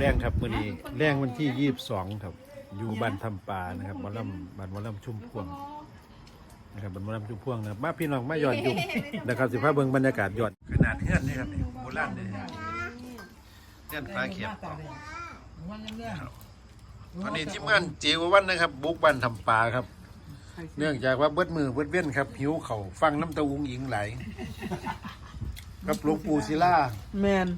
แรงครับมื้อนี้แรงวันที่ 22 ครับ อยู่บ้านทำปลานะครับบ้านลำบ้านหมอลำชุ่มพวงนะครับบ้านหมอลำชุ่มพวงนะครับมาพี่น้องมาย้อนยุคนะครับสิพาเบิ่งบรรยากาศย้อนขนาดเฮือนนี่ครับนี่โบราณเลยเฮือนฟ้าเขียบวันนี้ที่เมืองจิววันนะครับ บุกบ้านทำปลาครับ เนื่องจากว่าเบิดมือเบิดเว้นครับ หิวเขาวฟังน้ำตะวุงอิงไหลกับหลวงปู่ศิลาแมน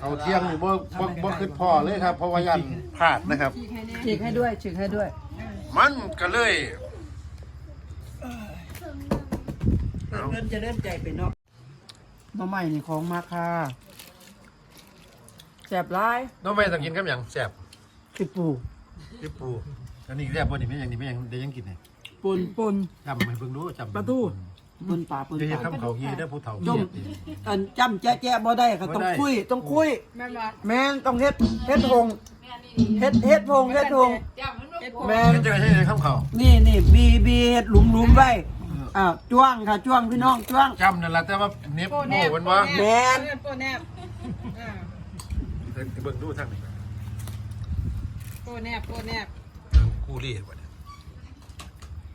เขาเที่ยงนี่บ่บ่บ่คือพ่อเลยครับ เพราะว่ายันพลาดนะครับ ฉีกให้ด้วยฉีกให้ด้วย มันก็เลยเริ่มจะเริ่มใจเป็นเนาะมาใหม่นี่ของมาค่ะแสบร้ายน้องแม่ต้องกินกับหยังแซ่บคือปูพี่ปูอันนี้แซ่บบ่นี่แม่ยังนี่แม่ยังได้ยังกินนี่ปนปน จำให้เบิ่งดูจำปลาทู ปนป่าปนเดี๋ยวจะป่าทำเขาฮีได้อผู้เฒ่าจมเฮ็ดนี่อันจำแจ๊ะแจ๊ะบ่ได้ก็ต้องบ่ได้คุยต้องคุย แม่นบ่แมนต้องเฮ็ดเฮ็ดพงเฮ็ดเฮ็ดพงเฮ็ดพงแมนเฮ็ดจังได๋ให้ทำเขานี่นี่บีบีเฮ็ดหลุมหลุมไว้อ่าจ้วงค่ะจ้วงพี่น้องจ้วง จำนั่นล่ะแต่ว่าเน็บโปโม่แนบมันบ่แม่น โปแนบอ่าเบิ่งดูทางนี้โปแนบโปแนบกูรีบ่เนี่ย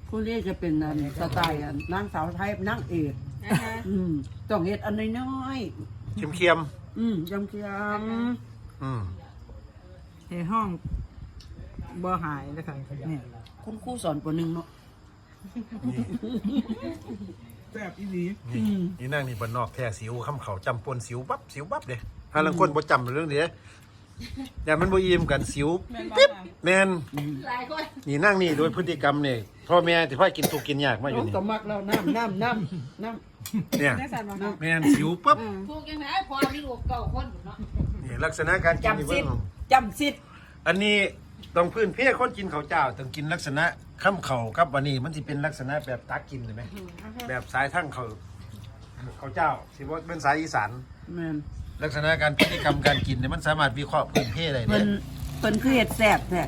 คุณนี่จะเป็นอันสไตล์อันนางสาวไทยนางเอกนะฮะอืมต้องเฮ็ดอันน้อยเค็มๆอืมยำเคียมๆอืมในห้องบ่หายนะคะเนี่ยคุณครูสอนปหนึ่งเนาะแบบอีหลีนี่นี่นั่งนี่บ้านนอกแท้สิวคำเขาจำปนสิวปั๊บสิวปั๊บเด้ถ้าลังคนบ่จำเรื่องนี้อย่ามันบ่อิ่มกันสิว แม่นบ่ปิ๊บค่ะแม่นนี่นั่งนี่โดยพฤติกรรมนี่ พ่อแม่ที่พ่อกินทุกข์กินยากมาอยู่น้องนี่ก็มักแล้วน้ำน้ำน้ำน้เนี่ยได้สั่นบ่ค่ะแม่นสิวปั๊บถูกยังไงพอมีลูกเก่าคนอยู่เนาะนี่ลักษณะการำกินนี่จำสิเบิ่ทงธิ์จำสิทธิ์อันนี้ต้องพื้นเพคนกินข้าวเจ้าต้องกินลักษณะข้ามเข่ากับวันนี้มันสิเป็นลักษณะแบบตักกินเลยไหมแบบสายทั้งเขาข้าวเจ้าสิว่าเป็นสายอีสานแม่นลักษณะการพฤติกรรมการกินเนี่ยมันสามารถวิเคราะห์พื้นเพได้เพิ่เนี่ยนเพิ่นคือเฮ็ดแซ่บแท้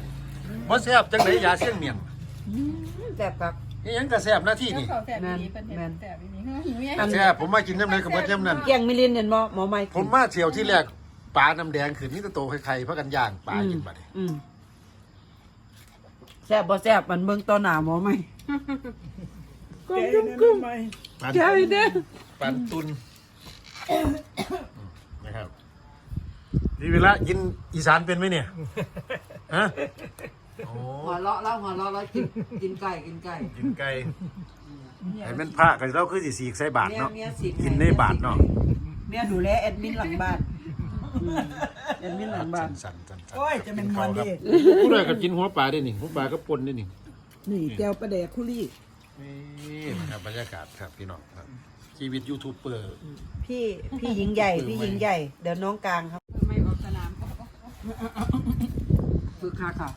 บ่แซ่บจังไดยาเสี่ยงเมียง แซ่บครับ นี่ยังก็แซ่บหน้าที่นี่เขาแสบอีหลีเป็นเห็ดแสบอีหลีหิวยังอันแซ่บผมมากินน้ำเลยกับเบิดย่ำนั้นเกียงมิลินเห็นบ่หมอไม้ผมมาเที่ยวที่แรกปลาน้ำแดงขืนนี่ตะโตไข่ๆเพราะกันย่างปลากินบัดนี้อืมแซ่บบ่แซ่บมันเบิ่งต่อหน้าหมอไม้กุ้งกุ้งกุ้งปลาใช่เด้อปลาตุนนะครับนี่เวลากินอีสานเป็นไหมเนี่ยฮะโอ้ หัวเราะแล้วหัวเราะแล้วกินกินไก่กินไก่กินไก่ไอ้แม่นพระกันเราคือสิสีกใส่บาทเนาะเมียสิกินในบาทเนาะเมียดูแลแอดมินหลังบ้านอืมแอดมินหลังบ้านสั่นๆสั่นๆโอ้ยจะเป็นมวนดิผู้ใดก็กินหัวปลาได้นี่หัวปลาก็ปนได้นี่นี่แก้วประเดกคุรี่นี่นะครับบรรยากาศครับพี่น้องครับชีวิตยูทูบเบอร์พี่พี่หญิงใหญ่พี่หญิงใหญ่ เดี๋ยวน้องกลางครับ ไม่ออกสนามคือค่ะค่ะ